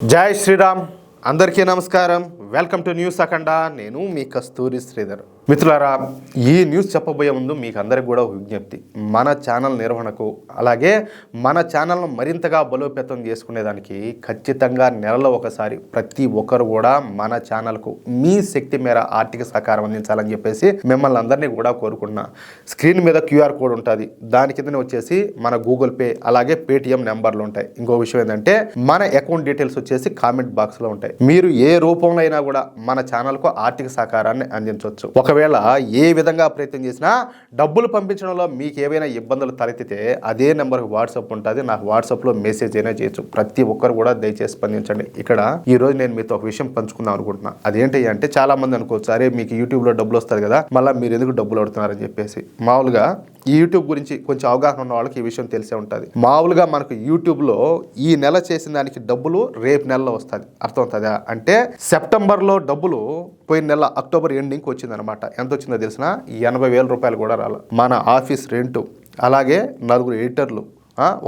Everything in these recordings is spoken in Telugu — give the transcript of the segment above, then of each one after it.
జై శ్రీరామ్. అందరికీ నమస్కారం. Welcome to news Akhanda. నేను మీ కస్తూరి శ్రీధర్. మిత్రులారా ఈ న్యూస్ చెప్పబోయే ముందు మీకు అందరికి కూడా ఒక విజ్ఞప్తి. మన ఛానల్ నిర్వహణకు అలాగే మన ఛానల్ను మరింతగా బలోపేతం చేసుకునేదానికి ఖచ్చితంగా నెలలో ఒకసారి ప్రతి ఒక్కరు కూడా మన ఛానల్కు మీ శక్తి మేర ఆర్థిక సహకారం అందించాలని చెప్పేసి మిమ్మల్ని అందరినీ కూడా కోరుకుంటున్నా. స్క్రీన్ మీద క్యూఆర్ కోడ్ ఉంటుంది. దాని కిందనే వచ్చేసి మన గూగుల్ పే అలాగే పేటిఎం నెంబర్లు ఉంటాయి. ఇంకో విషయం ఏంటంటే మన అకౌంట్ డీటెయిల్స్ వచ్చేసి కామెంట్ బాక్స్లో ఉంటాయి. మీరు ఏ రూపంలో అయినా కూడా మన ఛానల్కు ఆర్థిక సహకారాన్ని అందించవచ్చు. ఒకవేళ ఏ విధంగా ప్రయత్నం చేసినా డబ్బులు పంపించడంలో మీకు ఏవైనా ఇబ్బందులు తలెత్తితే అదే నెంబర్కి వాట్సాప్ ఉంటుంది. నాకు వాట్సాప్లో మెసేజ్ అయినా చేయొచ్చు. ప్రతి ఒక్కరు కూడా దయచేసి స్పందించండి. ఇక్కడ ఈ రోజు నేను మీతో ఒక విషయం పంచుకుందాం అనుకుంటున్నా. అదేంటి అంటే చాలా మంది అనుకోవచ్చు అరే మీకు యూట్యూబ్లో డబ్బులు వస్తుంది కదా మళ్ళీ మీరు ఎందుకు డబ్బులు అడుగుతున్నారని చెప్పేసి. మామూలుగా ఈ యూట్యూబ్ గురించి కొంచెం అవగాహన ఉన్న వాళ్ళకి ఈ విషయం తెలిసే ఉంటుంది. మామూలుగా మనకు యూట్యూబ్లో ఈ నెల చేసిన దానికి డబ్బులు రేపు నెలలో వస్తుంది అర్థమవుతుందా? అంటే సెప్టెంబర్ సెప్టెంబర్లో డబ్బులు పోయిన నెల అక్టోబర్ ఎండింగ్కి వచ్చిందనమాట ఎంత వచ్చిందో తెలిసిన? ఎనభై వేల రూపాయలు కూడా రాల మన ఆఫీస్ రెంటు అలాగే నలుగురు ఎడిటర్లు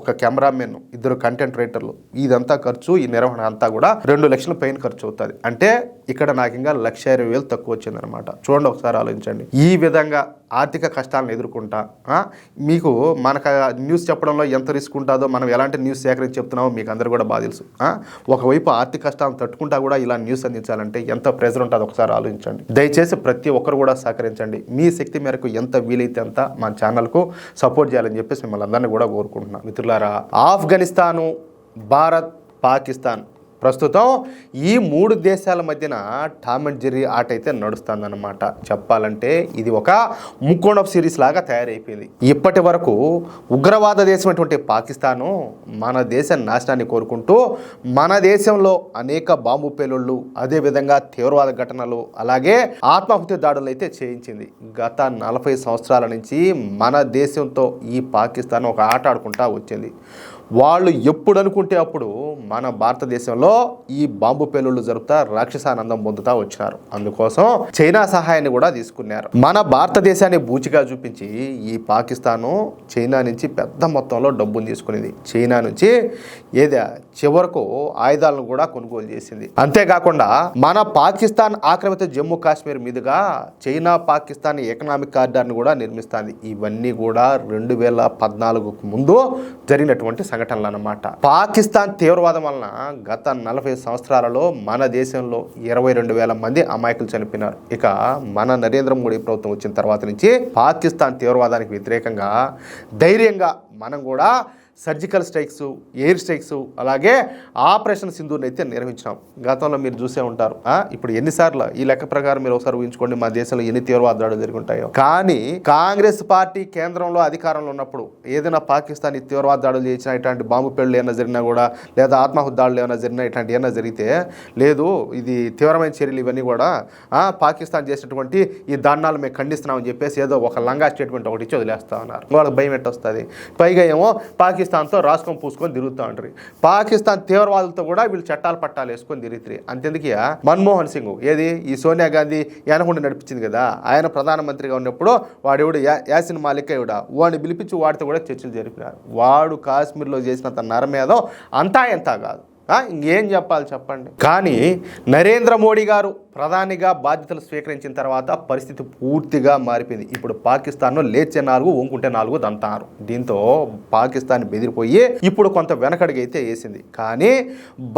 ఒక కెమెరామెన్ ఇద్దరు కంటెంట్ రైటర్లు ఇదంతా ఖర్చు ఈ నిర్వహణ అంతా కూడా రెండు లక్షల పైన ఖర్చు అవుతుంది. అంటే ఇక్కడ నాకు ఇంకా లక్ష ఇరవై వేలు తక్కువ వచ్చిందనమాట చూడండి ఒకసారి ఆలోచించండి. ఈ విధంగా ఆర్థిక కష్టాలను ఎదుర్కొంటా మీకు మనకు న్యూస్ చెప్పడంలో ఎంత రిస్క్ ఉంటుందో మనం ఎలాంటి న్యూస్ సేకరించి చెప్తున్నామో మీకు అందరు కూడా బాగా తెలుసు ఒకవైపు ఆర్థిక కష్టాలను తట్టుకుంటా కూడా ఇలా న్యూస్ అందించాలంటే ఎంత ప్రెజర్ ఉంటుందో ఒకసారి ఆలోచించండి. దయచేసి ప్రతి ఒక్కరు కూడా సహకరించండి. మీ శక్తి మేరకు ఎంత వీలైతే అంత మన ఛానల్కు సపోర్ట్ చేయాలని చెప్పేసి మిమ్మల్ని అందరినీ కూడా కోరుకుంటున్నాను మిత్రులారా ఆఫ్ఘనిస్తాను భారత్ పాకిస్తాన్. ప్రస్తుతం ఈ మూడు దేశాల మధ్యన టామ్ అండ్ జెర్రీ ఆట అయితే నడుస్తుందన్నమాట. చెప్పాలంటే ఇది ఒక ముక్కోణ సిరీస్ లాగా తయారైపోయింది. ఇప్పటి వరకు ఉగ్రవాద దేశమైనటువంటి పాకిస్తాను మన దేశ నాశనాన్ని కోరుకుంటూ మన దేశంలో అనేక బాంబు పేలుళ్ళు అదేవిధంగా తీవ్రవాద ఘటనలు అలాగే ఆత్మాహుతి దాడులు అయితే చేయించింది. గత నలభై సంవత్సరాల నుంచి మన దేశంతో ఈ పాకిస్తాన్ ఒక ఆట ఆడుకుంటా వచ్చింది. వాళ్ళు ఎప్పుడు అనుకుంటే అప్పుడు మన భారతదేశంలో ఈ బాంబు పేలుళ్ళు జరుపుతా రాక్షసానందం పొందుతా వచ్చినారు. అందుకోసం చైనా సహాయాన్ని కూడా తీసుకున్నారు. మన భారతదేశాన్ని బూచిగా చూపించి ఈ పాకిస్తాను చైనా నుంచి పెద్ద మొత్తంలో డబ్బును తీసుకునేది. చైనా నుంచి ఏదో చివరకు ఆయుధాలను కూడా కొనుగోలు చేసింది. అంతేకాకుండా మన పాకిస్తాన్ ఆక్రమిత జమ్మూ కాశ్మీర్ మీదుగా చైనా పాకిస్తాన్ ఎకనామిక్ కార్డర్ని కూడా నిర్మిస్తుంది. ఇవన్నీ కూడా రెండు వేల పద్నాలుగుకు ముందు జరిగినటువంటి సంఘటనలు అన్నమాట పాకిస్తాన్ తీవ్రవాదం వలన గత నలభై సంవత్సరాలలో మన దేశంలో ఇరవై రెండు వేల మంది అమాయకులు చనిపోయినారు. ఇక మన నరేంద్ర మోడీ ప్రభుత్వం వచ్చిన తర్వాత నుంచి పాకిస్తాన్ తీవ్రవాదానికి వ్యతిరేకంగా ధైర్యంగా మనం కూడా సర్జికల్ స్ట్రైక్స్ ఎయిర్ స్ట్రైక్స్ అలాగే ఆపరేషన్ సింధూర్ని అయితే నిర్వహించినాం గతంలో మీరు చూసే ఉంటారు. ఇప్పుడు ఎన్నిసార్లు ఈ లెక్క ప్రకారం మీరు ఒకసారి ఊహించుకోండి మా దేశంలో ఎన్ని తీవ్రవాద దాడులు జరిగి ఉంటాయో కానీ కాంగ్రెస్ పార్టీ కేంద్రంలో అధికారంలో ఉన్నప్పుడు ఏదైనా పాకిస్తాన్ ఈ తీవ్రవాద దాడులు చేసిన ఇట్లాంటి బాంబు పేళ్ళు ఏమైనా జరిగినా కూడా లేదా ఆత్మాహుతి దాడులు ఏమైనా జరిగినా ఇట్లాంటి ఏమైనా జరిగితే లేదు ఇది తీవ్రమైన చర్యలు ఇవన్నీ కూడా పాకిస్తాన్ చేసినటువంటి ఈ దారుణాలు మేము ఖండిస్తున్నామని చెప్పేసి ఏదో ఒక లంగా స్టేట్మెంట్ ఒకటి ఇచ్చి వదిలేస్తా ఉన్నారు. వాళ్ళకి భయం ఎట్టొస్తుంది. పైగా ఏమో పాకిస్తాన్ పాకిస్తాన్తో రాసుకొని పూసుకొని తిరుగుతూ ఉంటారు పాకిస్తాన్ తీవ్రవాదులతో కూడా వీళ్ళు చట్టాలు పట్టాలు వేసుకొని తిరుగుతారు. అంతెందుకు మన్మోహన్ సింగ్. ఏది? ఈ సోనియా గాంధీ యానహుండి నడిపించింది కదా. ఆయన ప్రధానమంత్రిగా ఉన్నప్పుడు వాడెవడు? యా యాసిన్ మాలిక్ ఎవడా? వాడిని పిలిపించి వాడితో కూడా చర్చలు జరిపినారు. వాడు కాశ్మీర్లో చేసినంత నరమేదో అంతా ఎంత కాదు. ఇంకేం చెప్పాలి చెప్పండి. కానీ నరేంద్ర మోడీ గారు ప్రధానిగా బాధ్యతలు స్వీకరించిన తర్వాత పరిస్థితి పూర్తిగా మారిపోయింది. ఇప్పుడు పాకిస్తాన్ను లేచే నాలుగు వంకుంటే నాలుగు దంతారు దీంతో పాకిస్తాన్ బెదిరిపోయి ఇప్పుడు కొంత వెనకడుగైతే వేసింది. కానీ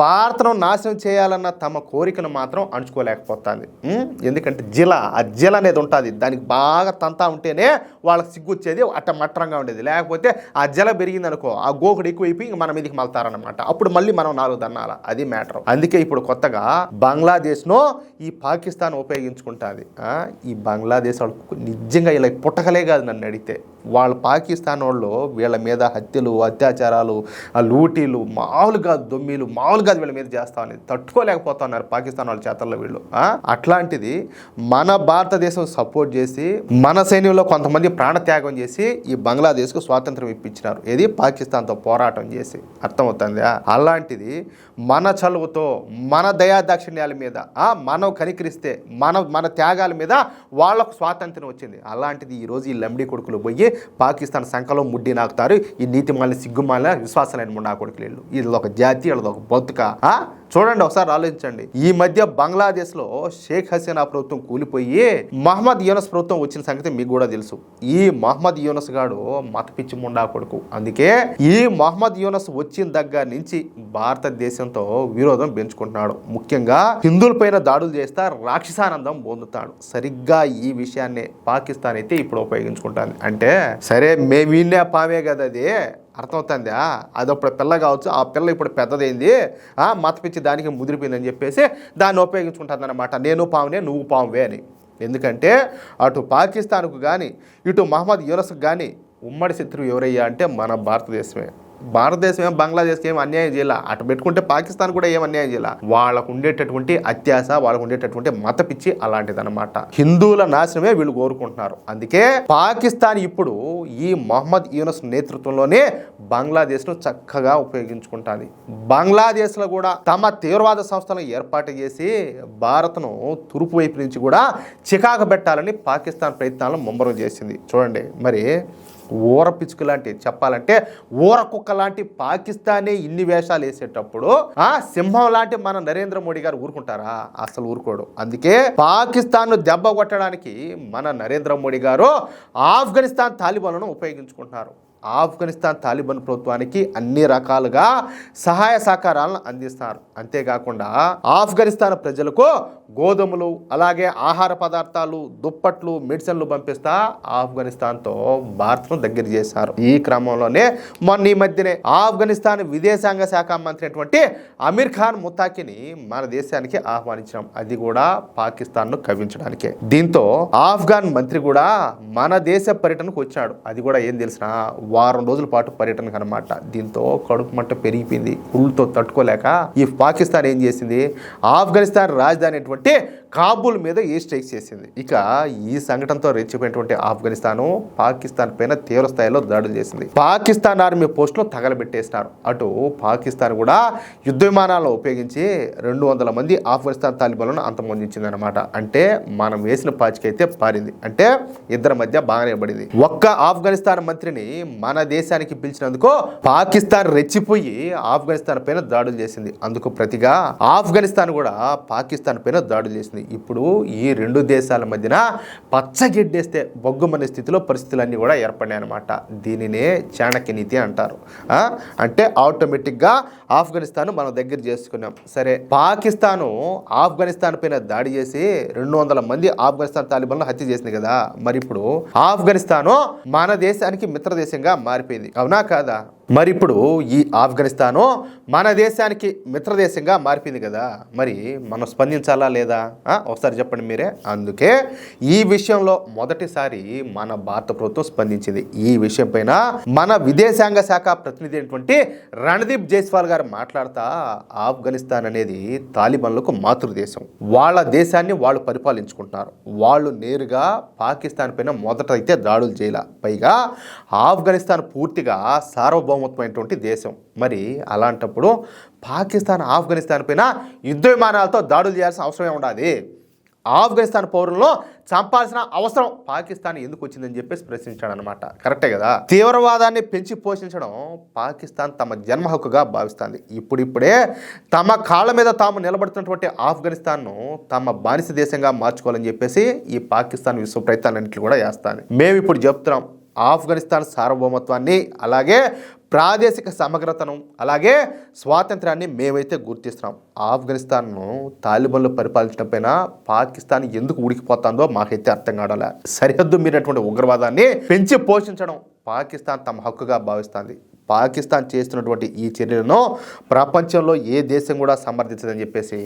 భారతను నాశనం చేయాలన్న తమ కోరికను మాత్రం అణుచుకోలేకపోతుంది. ఎందుకంటే జిల ఆ జిల అనేది ఉంటుంది. దానికి బాగా తంతా ఉంటేనే వాళ్ళకి సిగ్గుచ్చేది అట్ట మట్టరంగా ఉండేది. లేకపోతే ఆ జల పెరిగిందనుకో ఆ గోకుడు ఎక్కువైపోయి మన మీదకి మళ్తారనమాట అప్పుడు మళ్ళీ మనం నాలుగు దన్నాల అది మ్యాటర్. అందుకే ఇప్పుడు కొత్తగా బంగ్లాదేశ్ను ఈ పాకిస్తాన్ ఉపయోగించుకుంటుంది. ఈ బంగ్లాదేశ్ వాళ్ళు నిజంగా ఇలా పుట్టకలే కాదు నన్ను అడిగితే. వాళ్ళు పాకిస్తాన్ వాళ్ళు వీళ్ళ మీద హత్యలు అత్యాచారాలు లూటీలు మామూలుగా దొమ్మిలు మామూలుగా వీళ్ళ మీద చేస్తా అనేది తట్టుకోలేకపోతున్నారు పాకిస్తాన్ వాళ్ళ చేతల్లో వీళ్ళు. అట్లాంటిది మన భారతదేశం సపోర్ట్ చేసి మన సైన్యంలో కొంతమంది ప్రాణత్యాగం చేసి ఈ బంగ్లాదేశ్కు స్వాతంత్రం ఇప్పించినారు. ఏది? పాకిస్తాన్తో పోరాటం చేసి. అర్థమవుతుందా? అలాంటిది మన చలువుతో మన దయా దాక్షిణ్యాల మీద మనం కనికరిస్తే మన మన త్యాగాల మీద వాళ్ళకు స్వాతంత్రం వచ్చింది. అలాంటిది ఈరోజు ఈ లంబడి కొడుకులు పోయి పాకిస్తాన్ సంఖలో ముడ్డి నాకుతారు ఈ నీతి మాలిన సిగ్గుమాలిన విశ్వాసాలైన ముండా కొడుకులు వీళ్ళు. ఒక జాతి వాళ్ళది ఒక బతుక ఆ? చూడండి ఒకసారి ఆలోచించండి. ఈ మధ్య బంగ్లాదేశ్లో షేక్ హసీనా ప్రభుత్వం కూలిపోయి మహమ్మద్ యూనస్ ప్రభుత్వం వచ్చిన సంగతి మీకు కూడా తెలుసు. ఈ మహమ్మద్ యూనస్ గాడు మత పిచ్చి ముండా కొడుకు. అందుకే ఈ మహమ్మద్ యూనస్ వచ్చిన దగ్గర నుంచి భారతదేశంతో విరోధం పెంచుకుంటున్నాడు. ముఖ్యంగా హిందువుల పైన దాడులు చేస్తా రాక్షసానందం పొందుతాడు. సరిగ్గా ఈ విషయాన్ని పాకిస్తాన్ అయితే ఇప్పుడు ఉపయోగించుకుంటాను అంటే సరే మేము విన్నే పామే కదా అది. అర్థమవుతుందా? అది పిల్ల కావచ్చు ఆ పిల్ల ఇప్పుడు పెద్దదైంది ఆ, మత పిచ్చి దానికి ముదిరిపోయిందని చెప్పేసి దాన్ని ఉపయోగించుకుంటుందన్నమాట నేను పామునే నువ్వు పావువే అని. ఎందుకంటే అటు పాకిస్తాన్కు కానీ ఇటు మహమ్మద్ యూనస్కు కానీ ఉమ్మడి శత్రువు ఎవరయ్యా అంటే మన భారతదేశమే. భారతదేశం ఏం బంగ్లాదేశ్కి ఏం అన్యాయం చేయాల? అటు పెట్టుకుంటే పాకిస్తాన్ కూడా ఏం అన్యాయం చేయాల? వాళ్ళకు ఉండేటటువంటి అత్యాస వాళ్ళకు ఉండేటటువంటి మత పిచ్చి అలాంటిదన్నమాట. హిందువుల నాశనమే వీళ్ళు కోరుకుంటున్నారు. అందుకే పాకిస్తాన్ ఇప్పుడు ఈ మొహమ్మద్ యూనస్ నేతృత్వంలోనే బంగ్లాదేశ్ను చక్కగా ఉపయోగించుకుంటుంది. బంగ్లాదేశ్లో కూడా తమ తీవ్రవాద సంస్థలను ఏర్పాటు చేసి భారత్ను తూర్పు వైపు నుంచి కూడా చికాకు పెట్టాలని పాకిస్తాన్ ప్రయత్నాలను ముమ్మరం చేసింది. చూడండి మరి ఊర పిచ్చుకు లాంటి చెప్పాలంటే ఊర కుక్క లాంటి పాకిస్తానే ఇన్ని వేషాలు వేసేటప్పుడు ఆ సింహం లాంటి మన నరేంద్ర మోడీ గారు ఊరుకుంటారా? అసలు ఊరుకోడు. అందుకే పాకిస్తాన్ దెబ్బ కొట్టడానికి మన నరేంద్ర మోడీ గారు ఆఫ్ఘనిస్తాన్ తాలిబాన్లను ఉపయోగించుకుంటున్నారు. ఆఫ్ఘనిస్తాన్ తాలిబాన్ ప్రభుత్వానికి అన్ని రకాలుగా సహాయ సహకారాలను అందిస్తారు. అంతేకాకుండా ఆఫ్ఘనిస్తాన్ ప్రజలకు గోధుమలు అలాగే ఆహార పదార్థాలు దుప్పట్లు మెడిసిన్లు పంపిస్తా ఆఫ్ఘనిస్తాన్తో భారత్ను దగ్గర చేశారు. ఈ క్రమంలోనే మొన్న ఈ మధ్యనే ఆఫ్ఘనిస్తాన్ విదేశాంగ శాఖ మంత్రి అయినటువంటి అమీర్ ఖాన్ ముతాకిని మన దేశానికి ఆహ్వానించాం అది కూడా పాకిస్తాన్ను కవించడానికే దీంతో ఆఫ్ఘాన్ మంత్రి కూడా మన దేశ పర్యటనకు వచ్చాడు. అది కూడా ఏం తెలిసిన వారం రోజుల పాటు పర్యటనకు అనమాట దీంతో కడుపు మంట పెరిగిపోయింది. ఉళ్ళుతో తట్టుకోలేక ఈ పాకిస్తాన్ ఏం చేసింది? ఆఫ్ఘనిస్తాన్ రాజధాని అయినటువంటి కాబూల్ మీద ఏ స్ట్రైక్ చేసింది? ఇక ఈ సంఘటనతో రెచ్చిపోయినటువంటి ఆఫ్ఘనిస్తాను పాకిస్తాన్ పైన తీవ్ర స్థాయిలో దాడులు చేసింది. పాకిస్తాన్ ఆర్మీ పోస్టులు తగలబెట్టేసినారు. అటు పాకిస్తాన్ కూడా యుద్ధ విమానాలను ఉపయోగించి రెండు వందల మంది ఆఫ్ఘనిస్తాన్ తాలిబాన్లను అంతమొందించింది అనమాట అంటే మనం వేసిన పాచికైతే పారింది. అంటే ఇద్దరి మధ్య బాగానే పడింది. ఒక్క ఆఫ్ఘనిస్తాన్ మంత్రిని మన దేశానికి పిలిచినందుకు పాకిస్తాన్ రెచ్చిపోయి ఆఫ్ఘనిస్తాన్ పైన దాడులు చేసింది. అందుకు ప్రతిగా ఆఫ్ఘనిస్తాన్ కూడా పాకిస్తాన్ పైన దాడులు చేసింది. ఇప్పుడు ఈ రెండు దేశాల మధ్యన పచ్చగెడ్డేస్తే బొగ్గుమనే స్థితిలో పరిస్థితులన్నీ కూడా ఏర్పడినాయి అనమాట దీనినే చాణక్య నీతి అంటారు. అంటే ఆటోమేటిక్గా ఆఫ్ఘనిస్తాన్ మనం దగ్గర చేసుకున్నాం. సరే పాకిస్తాను ఆఫ్ఘనిస్తాన్ పైన దాడి చేసి రెండు వందల మంది ఆఫ్ఘనిస్తాన్ తాలిబాన్లు హత్య చేసింది కదా. మరి ఇప్పుడు ఆఫ్ఘనిస్తాను మన దేశానికి మిత్ర దేశంగా మారిపోయింది. అవునా కాదా? మరి ఇప్పుడు ఈ ఆఫ్ఘనిస్తాను మన దేశానికి మిత్ర దేశంగా మారిపోయింది కదా. మరి మనం స్పందించాలా లేదా? ఒకసారి చెప్పండి మీరే. అందుకే ఈ విషయంలో మొదటిసారి మన భారత ప్రభుత్వం స్పందించింది. ఈ విషయం పైన మన విదేశాంగ శాఖ ప్రతినిధి అయినటువంటి రణదీప్ జైస్వాల్ గారు మాట్లాడుతా ఆఫ్ఘనిస్తాన్ అనేది తాలిబన్లకు మాతృదేశం. వాళ్ళ దేశాన్ని వాళ్ళు పరిపాలించుకుంటున్నారు. వాళ్ళు నేరుగా పాకిస్తాన్ పైన మొదట అయితే దాడులు చేయాల. పైగా ఆఫ్ఘనిస్తాన్ పూర్తిగా సార్వభౌమత్వమైనటువంటి దేశం. మరి అలాంటప్పుడు పాకిస్తాన్ ఆఫ్ఘనిస్తాన్ పైన యుద్ధ విమానాలతో దాడులు చేయాల్సిన అవసరమే ఉండాలి. ఆఫ్ఘనిస్తాన్ పౌరులను చంపాల్సిన అవసరం పాకిస్తాన్ ఎందుకు వచ్చిందని చెప్పేసి ప్రశ్నించాడు అనమాట కరెక్టే కదా? తీవ్రవాదాన్ని పెంచి పోషించడం పాకిస్తాన్ తమ జన్మ హక్కుగా భావిస్తుంది. ఇప్పుడిప్పుడే తమ కాళ్ళ మీద తాము నిలబడుతున్నటువంటి ఆఫ్ఘనిస్తాన్ను తమ బానిస దేశంగా మార్చుకోవాలని చెప్పేసి ఈ పాకిస్తాన్ విశ్వ ప్రయత్నాలన్నింటినీ కూడా చేస్తాను మేము ఇప్పుడు చెప్తున్నాం ఆఫ్ఘనిస్తాన్ సార్వభౌమత్వాన్ని అలాగే ప్రాదేశిక సమగ్రతను అలాగే స్వాతంత్రాన్ని మేమైతే గుర్తిస్తున్నాం. ఆఫ్ఘనిస్తాన్ను తాలిబాన్లు పరిపాలించడం పైన పాకిస్తాన్ ఎందుకు ఉడికిపోతుందో మాకైతే అర్థం కావడం సరిహద్దు మీరినటువంటి ఉగ్రవాదాన్ని పెంచి పోషించడం పాకిస్తాన్ తమ హక్కుగా భావిస్తుంది. పాకిస్తాన్ చేస్తున్నటువంటి ఈ చర్యలను ప్రపంచంలో ఏ దేశం కూడా సమర్థించదని చెప్పేసి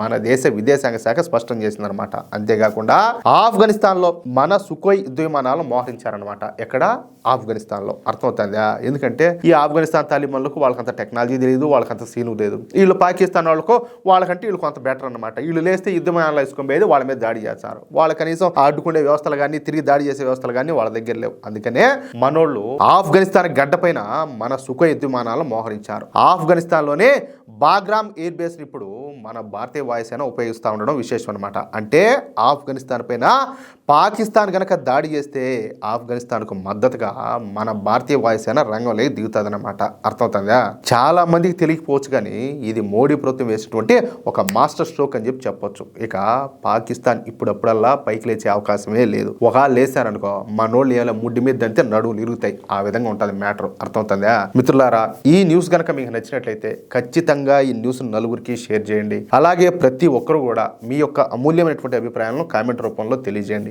మన దేశ విదేశాంగ శాఖ స్పష్టం చేసిందనమాట అంతేకాకుండా ఆఫ్ఘనిస్తాన్లో మన సుఖోయ్ యుద్ధ విమానాలను మోహరించారనమాట ఎక్కడ? ఆఫ్ఘనిస్తాన్లో. అర్థమవుతుందా? ఎందుకంటే ఈ ఆఫ్ఘనిస్తాన్ తాలిబాన్లకు వాళ్ళకంత టెక్నాలజీ తెలియదు వాళ్ళకంత సీను లేదు వీళ్ళు పాకిస్తాన్ వాళ్ళకు వాళ్ళకంటే వీళ్ళు కొంత బెటర్ అనమాట వీళ్ళు లేస్తే యుద్ధ విమానాలు వేసుకొని పోయేది వాళ్ళ మీద దాడి చేస్తారు. వాళ్ళు కనీసం అడ్డుకునే వ్యవస్థలు కానీ తిరిగి దాడి చేసే వ్యవస్థలు కానీ వాళ్ళ దగ్గర లేవు. అందుకనే మనోళ్ళు ఆఫ్ఘనిస్తాన్ గడ్డ పైన మన సుఖ విమానాలను మోహరించారు. ఆఫ్ఘనిస్తాన్లోనే బాగ్రామ్ ఎయిర్ బేస్ని ఇప్పుడు మన భారతీయ వాయుసేన ఉపయోగిస్తూ ఉండడం విశేషం అనమాట అంటే ఆఫ్ఘనిస్తాన్ పైన పాకిస్తాన్ కనుక దాడి చేస్తే ఆఫ్ఘనిస్తాన్కు మద్దతుగా మన భారతీయ వాయుసేన రంగంలోకి దిగుతుందన్నమాట. అర్థమవుతుందా? చాలా మందికి తెలియకపోవచ్చు కానీ ఇది మోడీ ప్రభుత్వం వేసినటువంటి ఒక మాస్టర్ స్ట్రోక్ అని చెప్పి చెప్పొచ్చు. ఇక పాకిస్తాన్ ఇప్పుడప్పుడల్లా పైకి లేచే అవకాశమే లేదు. ఒకవేళ లేసారనుకో మనోళ్ళు ఏమైనా ముడ్డి మీద దంతే నడువులు ఇరుగుతాయి. ఆ విధంగా ఉంటుంది మ్యాటర్. అర్థమవుతుందా? మిత్రులారా ఈ న్యూస్ కనుక మీకు నచ్చినట్లయితే ఖచ్చితంగా ఈ న్యూస్ నలుగురికి షేర్ చేయండి. అలాగే ప్రతి ఒక్కరు కూడా మీ యొక్క అమూల్యమైనటువంటి అభిప్రాయాలను కామెంట్ రూపంలో తెలియజేయండి.